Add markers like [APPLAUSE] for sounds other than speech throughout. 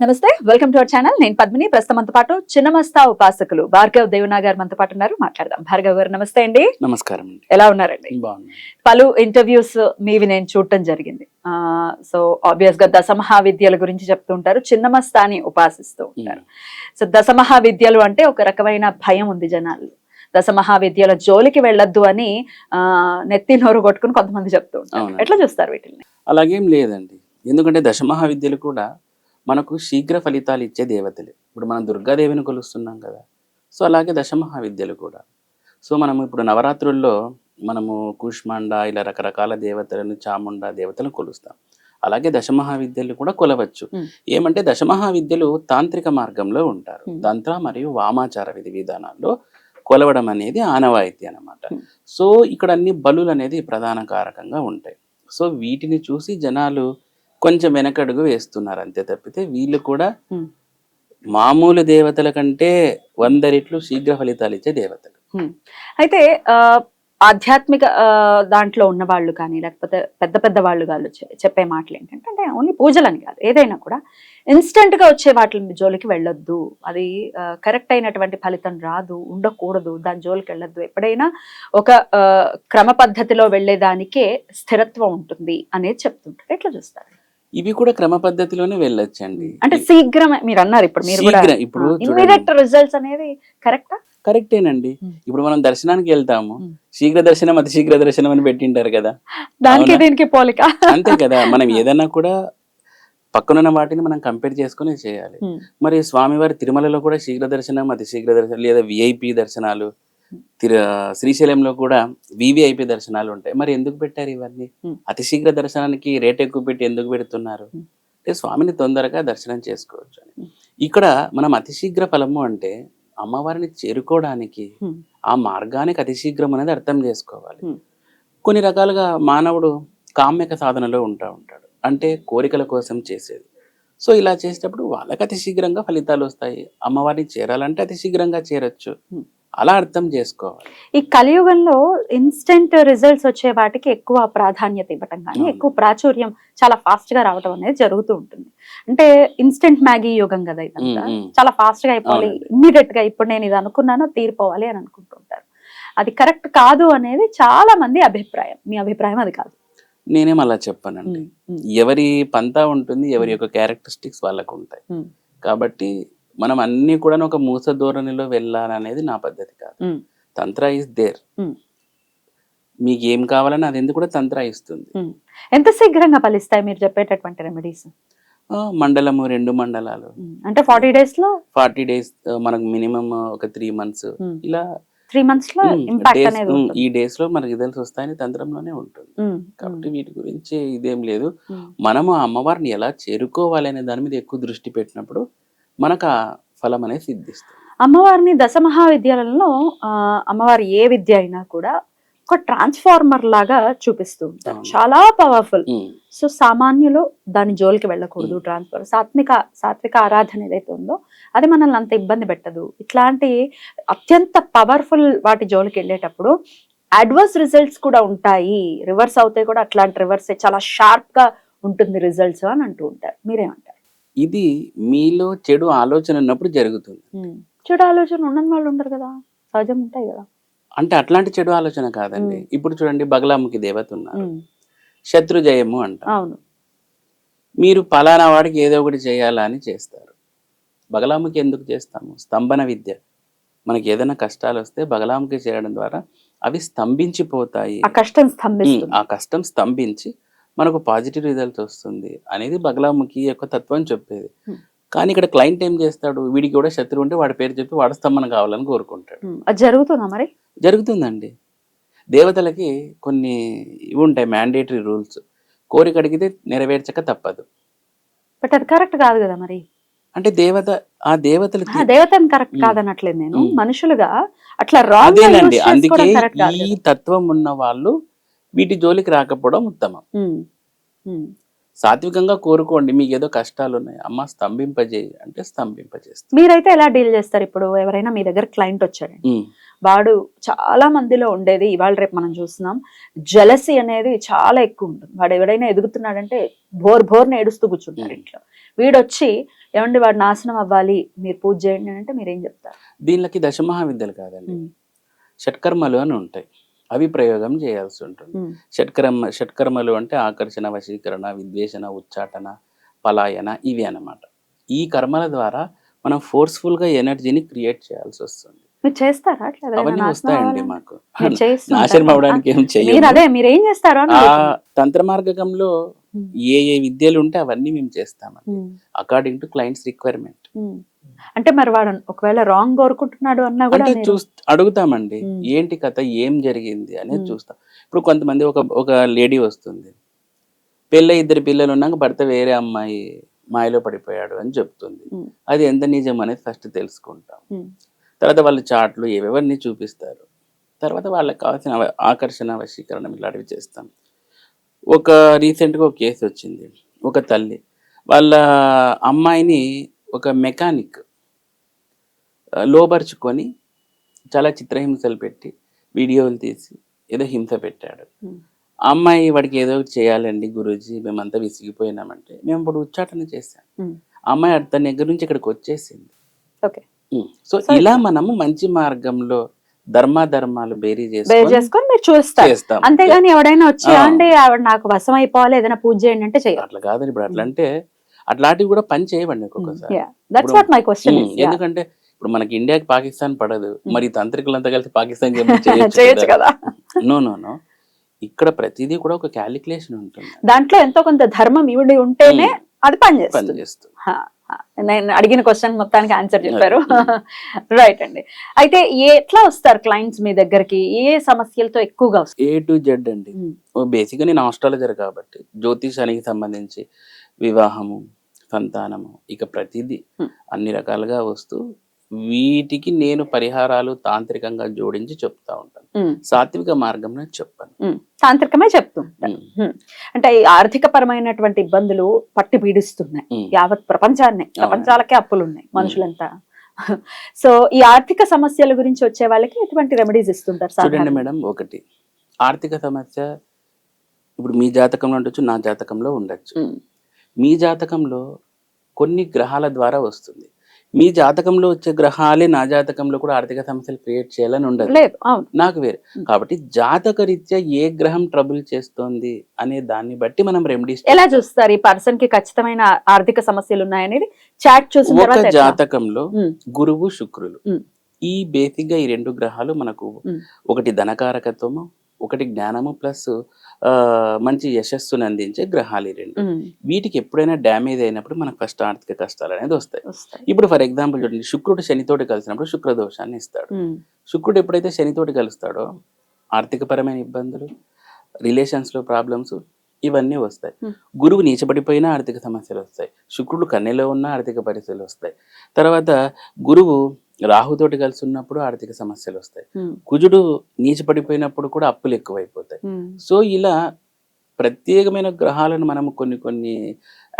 నమస్తే welcome to our channel. నేను పద్మిని. ప్రస్తుతం మనతో పాటు చిన్నమస్తా ఉపాసకులు భార్గవ్ దేవనా గారు మనతో పాటు ఉన్నారు. మాట్లాడదాం. భార్గవ్ గారు నమస్తే అండి. నమస్కారం ఎలా ఉన్నారండి? పలు ఇంటర్వ్యూస్ మీవి నేను చూడటం జరిగింది. సో ఆబ్వియస్గా దశ మహావిద్యల గురించి చెప్తూ ఉంటారు. చిన్నమస్తాని ఉపాసిస్తూ ఉంటారు. సో దశ మహావిద్యలు అంటే ఒక రకమైన భయం ఉంది జనాలు దశ మహావిద్యల జోలికి వెళ్ళొద్దు అని ఆ నెత్తి నోరు కొట్టుకుని కొంతమంది చెప్తూ ఉంటారు. ఎట్లా చూస్తారు వీటిని? అలాగేం లేదండి. ఎందుకంటే దశమహావిద్యలు కూడా మనకు శీఘ్ర ఫలితాలు ఇచ్చే దేవతలు. ఇప్పుడు మనం దుర్గాదేవిని కొలుస్తున్నాం కదా. సో అలాగే దశమహావిద్యలు కూడా. సో మనం ఇప్పుడు నవరాత్రుల్లో మనము కూష్మాండ ఇలా రకరకాల దేవతలను చాముండ దేవతలను కొలుస్తాం. అలాగే దశమహావిద్యలు కూడా కొలవచ్చు. ఏమంటే దశమహావిద్యలు తాంత్రిక మార్గంలో ఉంటారు. తంత్ర మరియు వామాచార విధి విధానాల్లో కొలవడం అనేది ఆనవాయితీ అన్నమాట. Hmm. సో ఇక్కడ అన్ని బలులు అనేది ప్రధాన కారకంగా ఉంటాయి. సో వీటిని చూసి జనాలు కొంచెం వెనకడుగు వేస్తున్నారు అంతే తప్పితే వీళ్ళు కూడా. మామూలు దేవతల కంటే వంద రెట్లు శీఘ్ర ఫలితాలు ఇచ్చే దేవతలు. అయితే ఆ, ఆధ్యాత్మిక దాంట్లో ఉన్న వాళ్ళు కానీ లేకపోతే పెద్ద పెద్ద వాళ్ళు చె- చెప్పే మాటలు ఏంటంటే అంటే ఓన్లీ పూజలని కాదు. ఏదైనా కూడా ఇన్స్టెంట్గా వచ్చే వాటి జోలికి వెళ్ళొద్దు. అది కరెక్ట్ అయినటువంటి ఫలితం రాదు ఉండకూడదు దాని జోలికి వెళ్ళొద్దు. ఎప్పుడైనా ఒక క్రమ పద్ధతిలో వెళ్ళేదానికే స్థిరత్వం ఉంటుంది అనేది చెప్తుంటారు. ఎట్లా చూస్తారు? ఇవి కూడా క్రమ పద్ధతిలోనే వెళ్ళొచ్చండి. అంటే శీఘ్రం మీరు అన్నారు ఇప్పుడు మీరు శీఘ్ర ఇప్పుడు రిజల్ట్స్ అనేది కరెక్టా కరెక్టేనండి. ఇప్పుడు మనం దర్శనానికి వెళ్తాము. శీఘ్ర దర్శనం అతి శీఘ్ర దర్శనం అని పెట్టింటారు కదా. దానికి? దీనికి పోలిక. అంతే కదా. మనం [LAUGHS] ఏదైనా కూడా పక్కనున్న వాటిని మనం కంపేర్ చేసుకుని చేయాలి. మరి స్వామివారి తిరుమలలో కూడా శీఘ్ర దర్శనం అతి శీఘ్ర దర్శనం లేదా విఐపి దర్శనాలు తిరు శ్రీశైలంలో కూడా వివిఐపి దర్శనాలు ఉంటాయి మరి ఎందుకు పెట్టారు ఇవన్నీ. అతి శీఘ్ర దర్శనానికి రేట్ ఎక్కువ పెట్టి ఎందుకు పెడుతున్నారు. అంటే స్వామిని తొందరగా దర్శనం చేసుకోవచ్చు అని. ఇక్కడ మనం అతి శీఘ్ర ఫలము అంటే అమ్మవారిని చేరుకోవడానికి. ఆ మార్గానికి అతి శీఘ్రం అనేది అర్థం చేసుకోవాలి. కొన్ని రకాలుగా మానవుడు కామ్యక సాధనలో ఉంటా ఉంటాడు అంటే కోరికల కోసం చేసేది సో ఇలా చేసేటప్పుడు వాళ్ళకి అతి శీఘ్రంగా ఫలితాలు వస్తాయి అమ్మవారిని చేరాలంటే అతి శీఘ్రంగా చేరొచ్చు. అలా అర్థం చేసుకోవాలి. ఈ కలియుగంలో ఇన్స్టెంట్ రిజల్ట్స్ వచ్చే వాటికి ఎక్కువ ప్రాధాన్యత ఇవ్వటం కానీ. ఎక్కువ ప్రాచుర్యం చాలా ఫాస్ట్గా రావటం అనేది జరుగుతూ ఉంటుంది. అంటే ఇన్స్టెంట్ మ్యాగీ యుగం కదా ఇదంతా. చాలా ఫాస్ట్గా అయిపోవాలి. ఇమ్మీడియట్గా ఇప్పుడు నేను ఇది అనుకున్నానో తీరిపోవాలి అని అనుకుంటుంటారు. అది కరెక్ట్ కాదు అనేది చాలా మంది అభిప్రాయం. మీ అభిప్రాయం అది కాదు. నేనేం అలా చెప్పానండి. ఎవరి పంతా ఉంటుంది ఎవరి యొక్క క్యారెక్టరిస్టిక్స్ వాళ్ళకు ఉంటాయి. కాబట్టి మనం అన్ని కూడా ఒక మూస ధోరణిలో వెళ్ళాలనేది నా పద్ధతి కాదు. తంత్ర ఇస్ దేర్. మీకు ఏం కావాలని అది ఎందుకు కూడా తంత్ర ఇస్తుంది. ఎంత శీఘ్రంగా ఫలిస్తాయి మీరు చెప్పేటటువంటి రెమెడీస్ మండలము రెండు మండలాలు. అంటే ఫార్టీ డేస్లో? ఫార్టీ డేస్ మనకు మినిమం ఒక త్రీ మంత్స్ ఇలా త్రీ మంత్స్లో. ఈ డేస్లో మనకి రిజల్ట్స్ వస్తాయని తంత్రంలోనే ఉంటుంది. కాబట్టి వీటి గురించి ఇదేం లేదు. మనము ఆ అమ్మవారిని ఎలా చేరుకోవాలి అనే దాని మీద ఎక్కువ దృష్టి పెట్టినప్పుడు మనకు ఆ ఫలం అనేది సిద్ధిస్తుంది. అమ్మవారిని దశ మహావిద్యాలయంలో అమ్మవారి ఏ విద్య అయినా కూడా ఒక ట్రాన్స్ఫార్మర్ లాగా చూపిస్తూ ఉంటారు. చాలా పవర్ఫుల్. సో సామాన్యులు దాని జోలికి వెళ్ళకూడదు ట్రాన్స్ఫర్ సాత్విక సాత్విక ఆరాధన ఏదైతే ఉందో అది మనల్ని అంత ఇబ్బంది పెట్టదు. ఇట్లాంటి అత్యంత పవర్ఫుల్ వాటి జోలికి వెళ్ళేటప్పుడు అడ్వర్స్ రిజల్ట్స్ కూడా ఉంటాయి. రివర్స్ అవుతాయి కూడా. అట్లాంటి రివర్స్ చాలా షార్ప్గా ఉంటుంది రిజల్ట్స్ అని అంటూ ఉంటారు. మీరేమంటారు? ఇది మీలో చెడు ఆలోచన ఉన్నప్పుడు జరుగుతుంది. చెడు ఆలోచన ఉండని వాళ్ళు ఉండరు కదా. సహజం ఉంటాయి కదా. అంటే అట్లాంటి చెడు ఆలోచన కాదండి. ఇప్పుడు చూడండి బగలాముఖి దేవత ఉన్నారు. శత్రు జయము అంట. అవును. మీరు పలానా వాడికి ఏదో ఒకటి చేయాలా అని చేస్తారు. బగలాముఖి ఎందుకు చేస్తాము? స్తంభన విద్య. మనకి ఏదైనా కష్టాలు వస్తే బగలాముఖి చేయడం ద్వారా అవి స్తంభించిపోతాయి. ఆ కష్టం స్తంభించి మనకు పాజిటివ్ రిజల్ట్ వస్తుంది అనేది బగలాముఖి యొక్క తత్వం చెప్పేది. Hmm. కానీ ఇక్కడ క్లయింట్ ఏం చేస్తాడు? వీడికి కూడా శత్రువు ఉంటే వాడి పేరు చెప్పి వాడు స్తంభన కావాలని కోరుకుంటాడు. ఉమ్, అది జరుగుతుందా మరి? జరుగుతుందండి. దేవతలకి కొన్ని ఇవి ఉంటాయి మ్యాండేటరీ రూల్స్ కోరిక అడిగితే నెరవేర్చక తప్పదు. బట్ అది కరెక్ట్ కాదు కదా మరి? అంటే దేవత ఆ దేవతలు దేవతని కరెక్ట్ ఉమ్. కాదనట్లేదు నేను. మనుషులుగా అట్లా రాంగ్ అదేనండి. అందుకే ఈ. తత్వం ఉన్న వాళ్ళు వీటి జోలికి రాకపోవడం ఉత్తమం. సాత్వికంగా కోరుకోండి మీకు ఏదో కష్టాలు ఉన్నాయి అమ్మ స్తంభింపజేయి అంటే స్తంభింపజేస్తుంది. మీరైతే ఎలా డీల్ చేస్తారు ఇప్పుడు? ఎవరైనా మీ దగ్గర క్లయింట్ వచ్చాడండి. ఉమ్, వాడు చాలా మందిలో ఉండేది ఇవాళ రేపు మనం చూస్తున్నాం జలసి అనేది చాలా ఎక్కువ ఉంటుంది. వాడు ఎవడైనా ఎదుగుతున్నాడంటే భోర్ భోర్ని ఏడుస్తూ కూర్చుంటారు. ఇంట్లో. వీడొచ్చి ఏమండి వాడు నాశనం అవ్వాలి మీరు పూజ చేయండి అంటే మీరు ఏం చెప్తారు? దీనికి దశమహావిద్యలు కాదండి. షట్కర్మలు అని ఉంటాయి. అవి ప్రయోగం చేయాల్సి ఉంటుంది. షట్కర్మ షట్కర్మలు అంటే ఆకర్షణ వశీకరణ విద్వేషణ ఉచ్చాటన పలాయన ఇవి అన్నమాట. ఈ కర్మల ద్వారా మనం ఫోర్స్ఫుల్గా ఎనర్జీని క్రియేట్ చేయాల్సి వస్తుంది. చేస్తారా? అవన్నీ వస్తాయండి? మాకు? [LAUGHS] నాశనం అవడానికి ఏం. తంత్ర మార్గంలో ఉమ్, ఏ ఏ విద్యలు ఉంటే అవన్నీ మేము చేస్తామండి. According to clients requirement. అంటే మరి వాడు ఒకవేళ రాంగ్ కోరుకుంటున్నాడు అన్నా కూడా అంటే చూస్ అడుగుతామండి. ఏంటి కథ? ఏం జరిగింది అనేది. చూస్తాం. ఇప్పుడు కొంతమంది ఒక ఒక లేడీ వస్తుంది. పెళ్ళ ఇద్దరు పిల్లలు ఉన్నాక భర్త వేరే అమ్మాయి మాయలో పడిపోయాడు అని చెప్తుంది. అది ఎంత నిజం అనేది ఫస్ట్ తెలుసుకుంటాం. తర్వాత వాళ్ళు చాట్లు ఏవేవన్నీ చూపిస్తారు. తర్వాత వాళ్ళకి కావాల్సిన ఆకర్షణ వశీకరణం ఇలాంటివి చేస్తాం. ఒక రీసెంట్గా ఒక కేసు వచ్చింది. ఒక తల్లి. వాళ్ళ అమ్మాయిని ఒక మెకానిక్ ఆ, లోబరుచుకొని చాలా చిత్రహింసలు పెట్టి వీడియోలు తీసి ఏదో హింస పెట్టాడు. అమ్మాయి వాడికి ఏదో ఒకటి చేయాలండి గురూజీ మేమంతా విసిగిపోయినామంటే మేము ఇప్పుడు ఉచ్చాటన చేశాం. అమ్మాయి తన దగ్గర నుంచి ఇక్కడికి వచ్చేసింది. ఓకే. సో ఇలా మనము మంచి మార్గంలో ధర్మాధర్మాలు బేరీ చేసుకొని మీరు చూస్తారు. చేస్తాం. అంతేగాని ఎవడైనా వచ్చి. అంటే ఆవిడ నాకు వశం అయిపోవాలి ఏదైనా పూజ చేయండి అంటే చేయాలి అట్లా కాదండి ఇప్పుడు అట్లా అంటే అట్లాంటివి కూడా పని చేయవండి ఒక్కొక్కసారి. ఎందుకంటే ఇప్పుడు మనకి ఇండియాకి పాకిస్తాన్ పడదు. మరి తంత్రికులంతా కలిసి పాకిస్తాన్ చేయొచ్చు [LAUGHS] కదా? [LAUGHS] No no no. ఇక్కడ ప్రతిదీ కూడా ఒక క్యాలిక్యులేషన్ ఉంటుంది. దాంట్లో ఎంతో కొంత ధర్మం ఇవిడి ఉంటేనే. అది పని పనిచేస్తుంది. నేను అడిగిన క్వశ్చన్ మొత్తానికి ఆన్సర్ చెప్పారు. రైట్ [LAUGHS] అండి. అయితే ఏ- ఎట్లా వస్తారు క్లయింట్స్ మీ దగ్గరికి? ఏ సమస్యలతో ఎక్కువగా వస్తారు? ఏ టు జెడ్ అండి. ఉమ్, బేసిక్గా నేను ఆస్ట్రాలజర్ కాబట్టి జ్యోతిషానికి సంబంధించి వివాహము సంతానము ఇక ప్రతిదీ. అన్ని రకాలుగా వస్తూ వీటికి నేను పరిహారాలు తాంత్రికంగా జోడించి చెప్తా ఉంటాను. సాత్విక మార్గంలో చెప్పాను. తాంత్రికమే చెప్తూ ఉంటారు. Hmm. అంటే ఈ ఆర్థిక పరమైనటువంటి ఇబ్బందులు పట్టి పీడిస్తున్నాయి. యావత్ ప్రపంచాన్ని. ప్రపంచాలకే అప్పులు ఉన్నాయి మనుషులంతా. [LAUGHS] సో ఈ ఆర్థిక సమస్యల గురించి వచ్చే వాళ్ళకి ఎటువంటి రెమెడీస్ ఇస్తుంటారు చూడండి? మేడం ఒకటి. ఆర్థిక సమస్య ఇప్పుడు మీ జాతకంలో ఉండొచ్చు నా జాతకంలో ఉండొచ్చు. మీ జాతకంలో కొన్ని గ్రహాల ద్వారా వస్తుంది. మీ జాతకంలో వచ్చే గ్రహాలే నా జాతకంలో కూడా ఆర్థిక సమస్యలు క్రియేట్ చేయాలని ఉండదు లేదు నాకు వేరే. కాబట్టి జాతక రీత్యా ఏ గ్రహం ట్రబుల్ చేస్తోంది అనే దాన్ని బట్టి మనం రెమెడీస్ ఎలా చూస్తారు ఈ పర్సన్కి ఖచ్చితమైన ఆర్థిక సమస్యలు ఉన్నాయనేది చాట్ చూసిన ఒక? జాతకంలో గురువు శుక్రులు. ఈ బేసిక్గా ఈ రెండు గ్రహాలు మనకు. ఒకటి ధనకారకత్వము ఒకటి జ్ఞానము ప్లస్ మంచి యశస్సును అందించే గ్రహాలు రెండు. వీటికి ఎప్పుడైనా డ్యామేజ్ అయినప్పుడు మనకు ఫస్ట్ ఆర్థిక కష్టాలు అనేది వస్తాయి. ఇప్పుడు ఫర్ ఎగ్జాంపుల్ చూడండి శుక్రుడు శనితోటి కలిసినప్పుడు శుక్ర దోషాన్ని ఇస్తాడు శుక్రుడు ఎప్పుడైతే శనితోటి కలుస్తాడో ఆర్థికపరమైన ఇబ్బందులు రిలేషన్స్లో ప్రాబ్లమ్స్ ఇవన్నీ వస్తాయి. గురువు నీచబడిపోయినా ఆర్థిక సమస్యలు వస్తాయి. శుక్రుడు కన్నెలో ఉన్న ఆర్థిక పరిస్థితులు వస్తాయి. తర్వాత గురువు రాహుతోటి కలిసి ఉన్నప్పుడు ఆర్థిక సమస్యలు వస్తాయి. కుజుడు నీచపడిపోయినప్పుడు కూడా అప్పులు ఎక్కువైపోతాయి. సో ఇలా ప్రత్యేకమైన గ్రహాలను మనం కొన్ని కొన్ని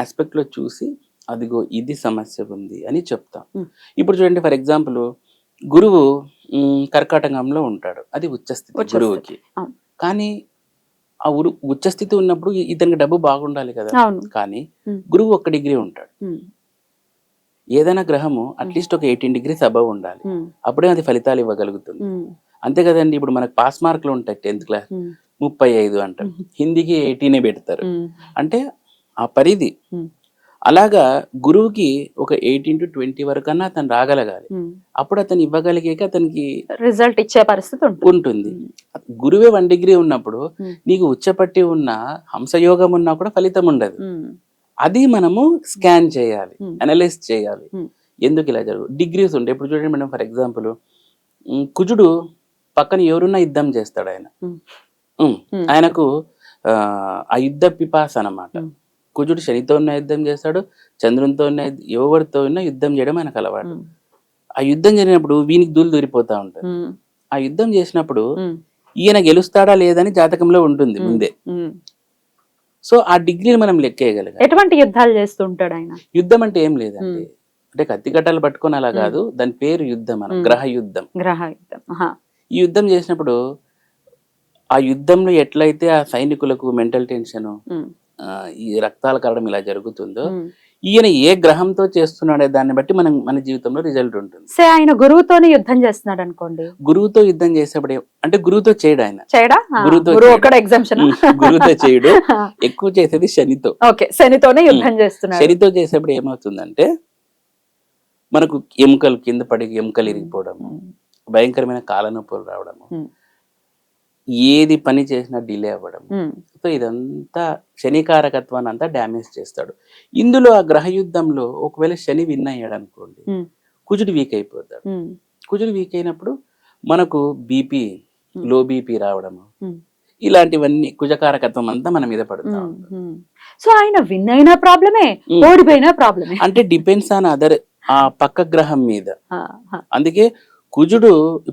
aspect లో చూసి అదిగో ఇది సమస్య ఉంది అని చెప్తాం. ఇప్పుడు చూడండి ఫర్ ఎగ్జాంపుల్ గురువు కర్కాటకంలో ఉంటాడు. అది ఉచ్చస్థితి. గురువుకి. కానీ ఆ ఉరు ఉచ్చస్థితి ఉన్నప్పుడు ఇతనికి డబ్బు బాగుండాలి కదా. కానీ. గురువు ఒక్క డిగ్రీ ఉంటాడు. ఏదైనా గ్రహము అట్లీస్ట్ ఒక ఎయిటీన్ డిగ్రీస్ అబవ్ ఉండాలి. అప్పుడే అది ఫలితాలు ఇవ్వగలుగుతుంది. అంతే కదండి ఇప్పుడు మనకు పాస్ మార్కులు ఉంటాయి టెన్త్ క్లాస్. ముప్పై ఐదు అంటారు. హిందీకి ఎయిటీనే పెడతారు. అంటే ఆ పరిధి అలాగా గురువుకి ఒక ఎయిటీన్ టు ట్వంటీ వరకు అన్నా అతను రాగలగాలి. అప్పుడు అతను ఇవ్వగలిగాక అతనికి రిజల్ట్ ఇచ్చే పరిస్థితి ఉంటుంది గురువే వన్ డిగ్రీ ఉన్నప్పుడు. నీకు ఉచ్చపట్టి ఉన్న హంసయోగం ఉన్నా కూడా ఫలితం ఉండదు అది మనము స్కాన్ చేయాలి. అనలైజ్ చేయాలి. ఎందుకు ఇలా జరుగు డిగ్రీస్ ఉంటాయి ఇప్పుడు చూడండి మేడం ఫర్ ఎగ్జాంపుల్ కుజుడు పక్కన ఎవరున్నా యుద్ధం చేస్తాడు ఆయన. ఆయనకు ఆ, యుద్ధ పిపాస అన్నమాట Hmm. కుజుడు శనితో ఉన్న యుద్ధం చేస్తాడు చంద్రునితో ఉన్న యుద్ధ- ఎవరితో ఉన్న యుద్ధం చేయడం ఆయనకు అలవాటు ఆ యుద్ధం జరిగినప్పుడు వీనికి దూలు దూరిపోతా ఉమ్, ఆ యుద్ధం చేసినప్పుడు ఈయన గెలుస్తాడా లేదని జాతకంలో ఉంటుంది. ముందే. సో ఆ డిగ్రీని మనం లెక్కేయగలగాలి ఎటువంటి యుద్ధాలు చేస్తుంటాడు ఆయన యుద్ధం అంటే ఏం లేదండి. అంటే కత్తి కట్టలు పట్టుకొని అలా. కాదు దాని పేరు యుద్ధం అని Hmm. గ్రహ యుద్ధం గ్రహ యుద్ధం. ఈ యుద్ధం చేసినప్పుడు ఆ యుద్ధంలో ఎట్లయితే ఆ సైనికులకు మెంటల్ టెన్షన్ ఈ రక్తాల కారణం ఇలా జరుగుతుందో ఈయన ఏ గ్రహంతో చేస్తున్నాడే దాన్ని బట్టి మనం మన జీవితంలో రిజల్ట్ ఉంటుంది. సే ఆయన గురువుతోనే యుద్ధం చేస్తున్నాడు అనుకోండి. గురువుతో యుద్ధం చేసేప్పుడు అంటే గురువుతో చేయడు ఆయన. చేయడా? గురువుతో గురువుతో చేయడు. [LAUGHS] ఎక్కువ చేసేది శనితో. ఓకే శనితోనే యుద్ధం చేస్తున్నాడు. శనితో చేసేప్పుడు ఏమవుతుందంటే మనకు ఎముకలు కింద పడి ఎముకలు ఇరిగిపోవడం ఉమ్, భయంకరమైన కాళ్ళ నొప్పులు రావడము ఏది పని చేసినా డిలే అవ్వడం. సో ఇదంతా శనికారకత్వాన్ని అంతా డ్యామేజ్ చేస్తాడు. ఇందులో ఆ గ్రహ యుద్ధంలో ఒకవేళ శని విన్ అయ్యాడు అనుకోండి కుజుడు వీక్ అయిపోతాడు. కుజుడు వీక్ అయినప్పుడు మనకు బీపీ. లో బీపీ రావడము Hmm. ఇలాంటివన్నీ కుజకారకత్వం అంతా మన మీద పడుతుంది. సో ఆయన విన్ అయినా ప్రాబ్లమే. ఓడిపోయినా ప్రాబ్లమే. అంటే డిపెండ్స్ ఆన్ అదర్ ఆ పక్క గ్రహం మీద. అందుకే కుజుడు